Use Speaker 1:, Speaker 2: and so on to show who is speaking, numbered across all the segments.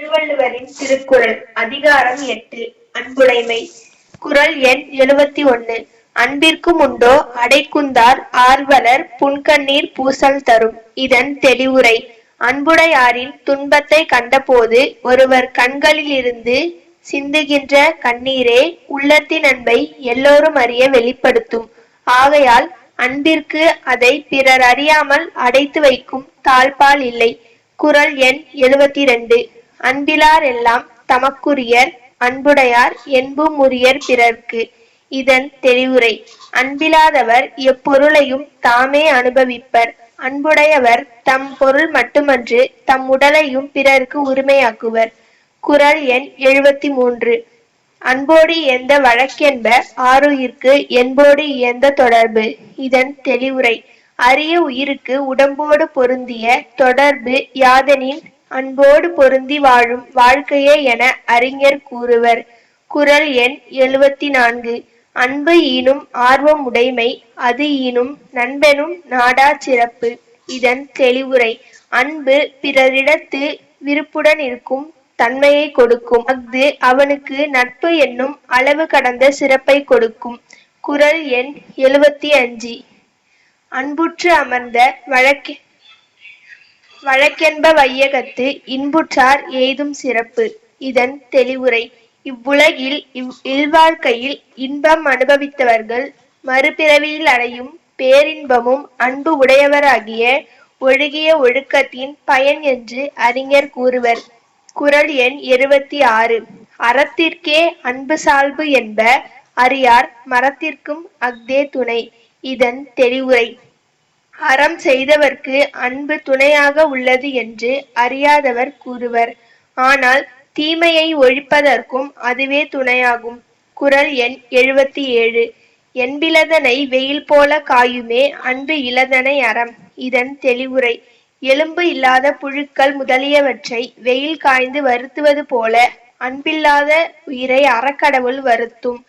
Speaker 1: திருவள்ளுவரின் திருக்குறள் அதிகாரம் எட்டு அன்புடைமை குரல் எண் எழுபத்தி ஒன்னு அன்பிற்கும் உண்டோ அடைக்குந்தார் ஆர்வலர் புன்கண்ணீர் பூசல் தரும் இதன் தெளிவுரை அன்புடையாரின் துன்பத்தை கண்டபோது ஒருவர் கண்களில் இருந்து சிந்துகின்ற கண்ணீரே உள்ளத்தின் அன்பை எல்லோரும் அறிய வெளிப்படுத்தும் ஆகையால் அன்பிற்கு அதை பிறர் அறியாமல் அடைத்து வைக்கும் தாழ்பால் இல்லை குரல் எண் எழுபத்தி ரெண்டு அன்பிலார் எல்லாம் தமக்குரியர் அன்புடையார் என்பும் உரியர் பிறர்க்கு இதன் தெளிவுரை அன்பிலாதவர் எப்பொருளையும் தாமே அனுபவிப்பர் அன்புடையவர் தம் பொருள் மட்டுமன்று தம் உடலையும் பிறருக்கு உரிமையாக்குவர் குரல் எண் எழுபத்தி மூன்று அன்போடு எந்த வழக்கென்ப ஆரோயிற்கு என்போடு எந்த தொடர்பு இதன் தெளிவுரை அரிய உயிருக்கு உடம்போடு பொருந்திய தொடர்பு யாதனின் அன்போடு பொருந்தி வாழும் வாழ்க்கையே என அறிஞர் கூறுவர் குரல் எண் எழுவத்தி நான்கு அன்பு ஈனும் ஆர்வம் உடைமை அது ஈனும் நண்பனும் நாடா சிறப்பு இதன் தெளிவுரை அன்பு பிறரிடத்து விருப்புடன் இருக்கும் தன்மையை கொடுக்கும் அஃது அவனுக்கு நட்பு என்னும் அளவு கடந்த சிறப்பை கொடுக்கும் குரல் எண் எழுவத்தி அஞ்சு அன்புற்று அமர்ந்த வழக்கே வழக்கென்ப வையகத்து இன்புற்றார் ஏதும் சிறப்பு இதன் தெளிவுரை இவ்வுலகில் இவ் இல்வாழ்க்கையில் இன்பம் அனுபவித்தவர்கள் மறுபிறவியில் அடையும் பேரின்பமும் அன்பு உடையவராகிய ஒழுகிய ஒழுக்கத்தின் பயன் என்று அறிஞர் கூறுவர் குரல் எண் இருபத்தி ஆறு அறத்திற்கே அன்பு சால்பு என்ப அறியார் மரத்திற்கும் அக்தே துணை இதன் தெளிவுரை அறம் செய்தவர்க்கு அன்பு துணையாக உள்ளது என்று அறியாதவர் கூறுவர் ஆனால் தீமையை ஒழிப்பதற்கும் அதுவே துணையாகும் குரல் எண் எழுபத்தி ஏழு என்பிலதனை வெயில் போல காயுமே அன்பு இளதனை அறம் இதன் தெளிவுரை எலும்பு இல்லாத புழுக்கள் முதலியவற்றை வெயில் காய்ந்து வருத்துவது போல அன்பில்லாத உயிரை அறக்கடவுள் வருத்தும்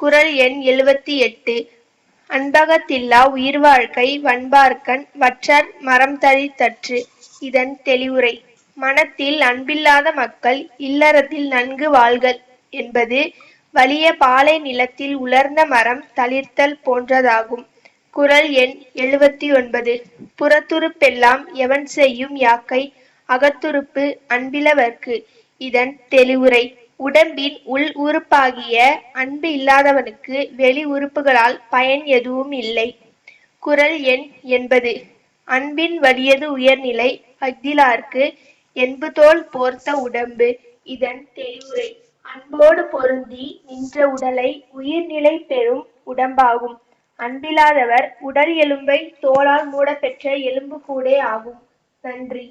Speaker 1: குரல் எண் எழுபத்தி எட்டு அன்பகத்தில்லா உயிர் வாழ்க்கை வன்பார்க்கண் வற்றர் மரம் தழித்தற்று இதன் தெளிவுரை மனத்தில் அன்பில்லாத மக்கள் இல்லறத்தில் நன்கு வாழ்கள் என்பது வலிய பாலை நிலத்தில் உலர்ந்த மரம் தளிர்த்தல் போன்றதாகும் குரல் எண் எழுபத்தி ஒன்பது புறத்துருப்பெல்லாம் எவன் செய்யும் யாக்கை அகத்துருப்பு அன்பிலவர்க்கு இதன் தெளிவுரை உடம்பின் உள் உறுப்பாகிய அன்பு இல்லாதவனுக்கு வெளி உறுப்புகளால் பயன் எதுவும் இல்லை குரல் எண் என்பது அன்பின் வலியது உயர்நிலை அக்திலார்க்கு என்பு தோல் போர்த்த உடம்பு இதன் தெளிவுரை அன்போடு பொருந்தி நின்ற உடலை உயிர்நிலை பெறும் உடம்பாகும் அன்பில்லாதவர் உடல் எலும்பை தோளால் மூடப்பெற்ற எலும்பு கூடே ஆகும் நன்றி